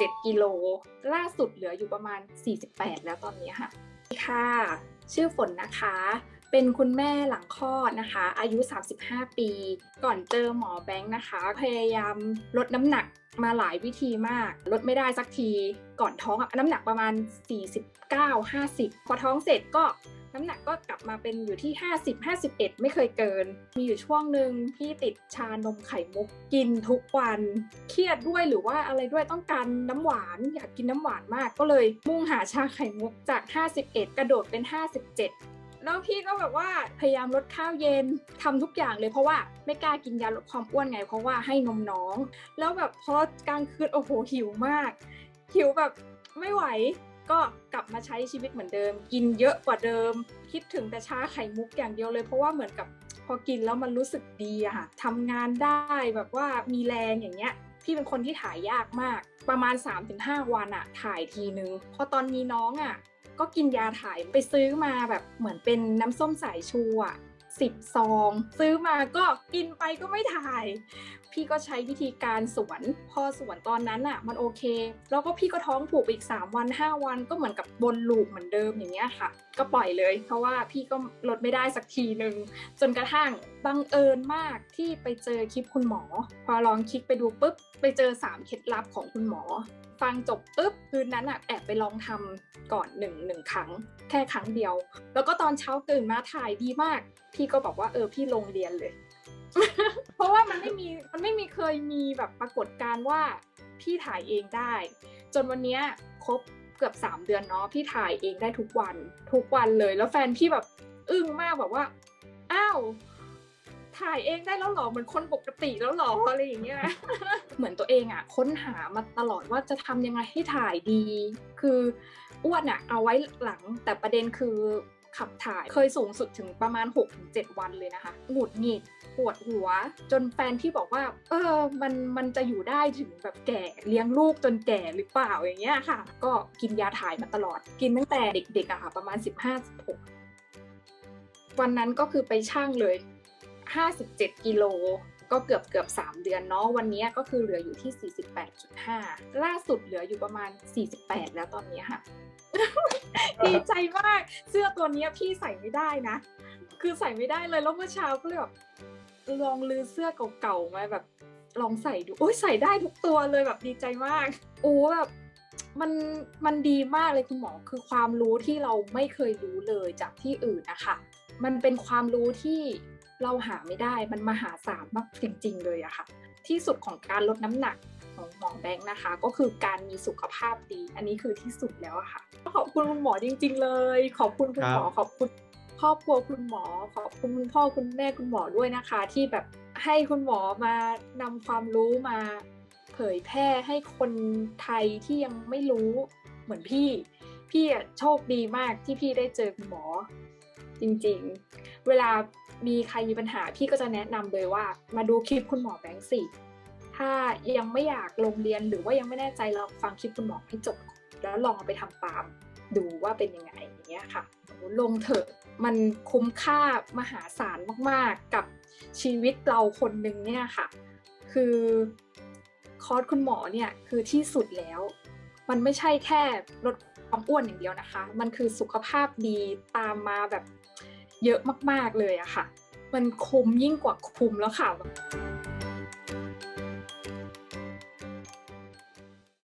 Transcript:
7 กิโล ล่าสุดเหลืออยู่ประมาณ 48 แล้วตอนนี้ค่ะ ค่ะ ชื่อฝนนะคะ เป็นคุณแม่หลังคลอดนะคะ อายุ 35 ปี ก่อนเจอหมอแบงค์นะคะ พยายามลดน้ำหนักมาหลายวิธีมาก ลดไม่ได้สักที ก่อนท้องน้ำหนักประมาณ 49-50 พอท้องเสร็จก็ น้ำหนักก็กลับมาเป็นอยู่ที่ 50 51 ไม่เคยเกิน มีอยู่ช่วงหนึ่งพี่ติดชานมไข่มุกกินทุกวัน เครียดด้วยหรือว่าอะไรด้วยต้องการน้ำหวาน อยากกินน้ำหวานมากก็เลยมุ่งหาชาไข่มุกจาก 51 กระโดดเป็น 57แล้วพี่ก็แบบว่าพยายามลดข้าวเย็นทำทุกอย่างเลยเพราะว่าไม่กล้ากินยาลดความอ้วนไง เพราะว่าให้นมน้อง แล้วแบบพอกลางคืนโอ้โหหิวมาก หิวแบบไม่ไหว ก็กลับมาใช้ชีวิตเหมือนเดิม กินเยอะกว่าเดิม คิดถึงแต่ชาไข่มุกอย่างเดียวเลยเพราะว่าเหมือนกับพอกินแล้วมันรู้สึกดีอะค่ะทำงานได้แบบว่ามีแรงอย่างเงี้ยพี่เป็นคนที่ถ่ายยากมาก ประมาณ 3-5 วันอะถ่ายทีนึงพอตอนมีน้องอะก็กินยาถ่ายไปซื้อมาแบบเหมือนเป็นน้ำส้มสายชูอะ สิบซอง ซื้อมาก็กินไปก็ไม่ถ่าย พี่ก็ใช้วิธีการสวน พอสวนตอนนั้นอะมันโอเค แล้วก็พี่ก็ท้องผูกอีก 3 วัน 5 วันก็เหมือนกับบนลูปเหมือนเดิมอย่างเงี้ยค่ะ ก็ปล่อยเลย เพราะว่าพี่ก็ลดไม่ได้สักทีหนึ่งจนกระทั่งบังเอิญมากที่ไปเจอคลิปคุณหมอ พอลองคลิกไปดูปุ๊บไปเจอ 3 เคล็ดลับของคุณหมอ ฟังจบปุ๊บคืนนั้นอะแอบไปลองทำก่อนหนึ่งหนึ่งครั้ง แค่ครั้งเดียว แล้วก็ตอนเช้าตื่นมาถ่ายดีมาก พี่ก็บอกว่าเออพี่ลงเรียนเลย เพราะว่ามันไม่มีมันไม่มีเคยมีแบบปรากฏการณ์ว่าพี่ถ่ายเองได้ จนวันเนี้ยครบเกือบ 3 เดือนเนาะพี่ถ่ายเองได้ทุกวัน ทุกวันเลย แล้วแฟนพี่แบบอึ้งมากแบบว่าอ้าว ถ่ายเองได้แล้วหรอเหมือนคนปกติแล้วหรออะไรอย่างเงี้ยเหมือนตัวเองอะค้นหามาตลอดว่าจะทำยังไงให้ถ่ายดี คืออ้วนอะเอาไว้หลังแต่ประเด็นคือขับถ่ายเคยสูงสุดถึงประมาณ 6-7 วันเลยนะคะ หงุดหงิดปวดหัว จนแฟนพี่บอกว่า เออ มันมันจะอยู่ได้ถึงแบบแก่เลี้ยงลูกจนแก่หรือเปล่าอย่างเงี้ยค่ะ ก็กินยาถ่ายมาตลอด กินตั้งแต่เด็กๆอะค่ะ ประมาณ 15-16วันนั้นก็คือไปช่างเลย 57 กิโล ก็เกือบเกือบ 3 เดือนเนาะ วันนี้ก็คือเหลืออยู่ที่ 48.5 ล่าสุดเหลืออยู่ประมาณ 48 แล้วตอนนี้ค่ะ ดีใจมาก เสื้อตัวนี้พี่ใส่ไม่ได้นะ คือใส่ไม่ได้เลย แล้วเมื่อเช้าก็เลยแบบลองลือเสื้อเก่าๆมาแบบลองใส่ดูโอ้ยใส่ได้ทุกตัวเลยแบบดีใจมาก โอ้แบบมันมันดีมากเลยคุณหมอคือความรู้ที่เราไม่เคยรู้เลยจากที่อื่นนะคะ มันเป็นความรู้ที่ เราหาไม่ได้มันมหาศาลมากจริง ๆ เลยอะค่ะ ที่สุดของการลดน้ำหนักของหมอแบงค์นะคะ ก็คือการมีสุขภาพดี อันนี้คือที่สุดแล้วอะค่ะขอบคุณคุณหมอจริง ๆ เลย ขอบคุณคุณหมอขอบคุณครอบครัวคุณหมอขอบคุณคุณพ่อคุณแม่คุณหมอด้วยนะคะ ที่แบบให้คุณหมอมานำความรู้มา เผยแพร่ให้คนไทยที่ยังไม่รู้เหมือนพี่ พี่อะโชคดีมากที่พี่ได้เจอคุณหมอจริงๆ เวลา มีใครมีปัญหาพี่ก็จะแนะนำเลยว่า มาดูคลิปคุณหมอแบงค์สิถ้ายังไม่อยากลงเรียนหรือว่ายังไม่แน่ใจลองฟังคลิปคุณหมอให้จบ แล้วลองไปทำตามดูว่าเป็นยังไงอย่างเงี้ยค่ะลงเถอะมันคุ้มค่ามหาศาลมากๆกับชีวิตเราคนหนึ่งเนี่ยค่ะ คือคอร์สคุณหมอเนี่ยคือที่สุดแล้ว มันไม่ใช่แค่ลดความอ้วนอย่างเดียวนะคะ มันคือสุขภาพดีตามมาแบบ เยอะมากๆเลยอะค่ะ มันคุ้มยิ่งกว่าคุ้มแล้วค่ะ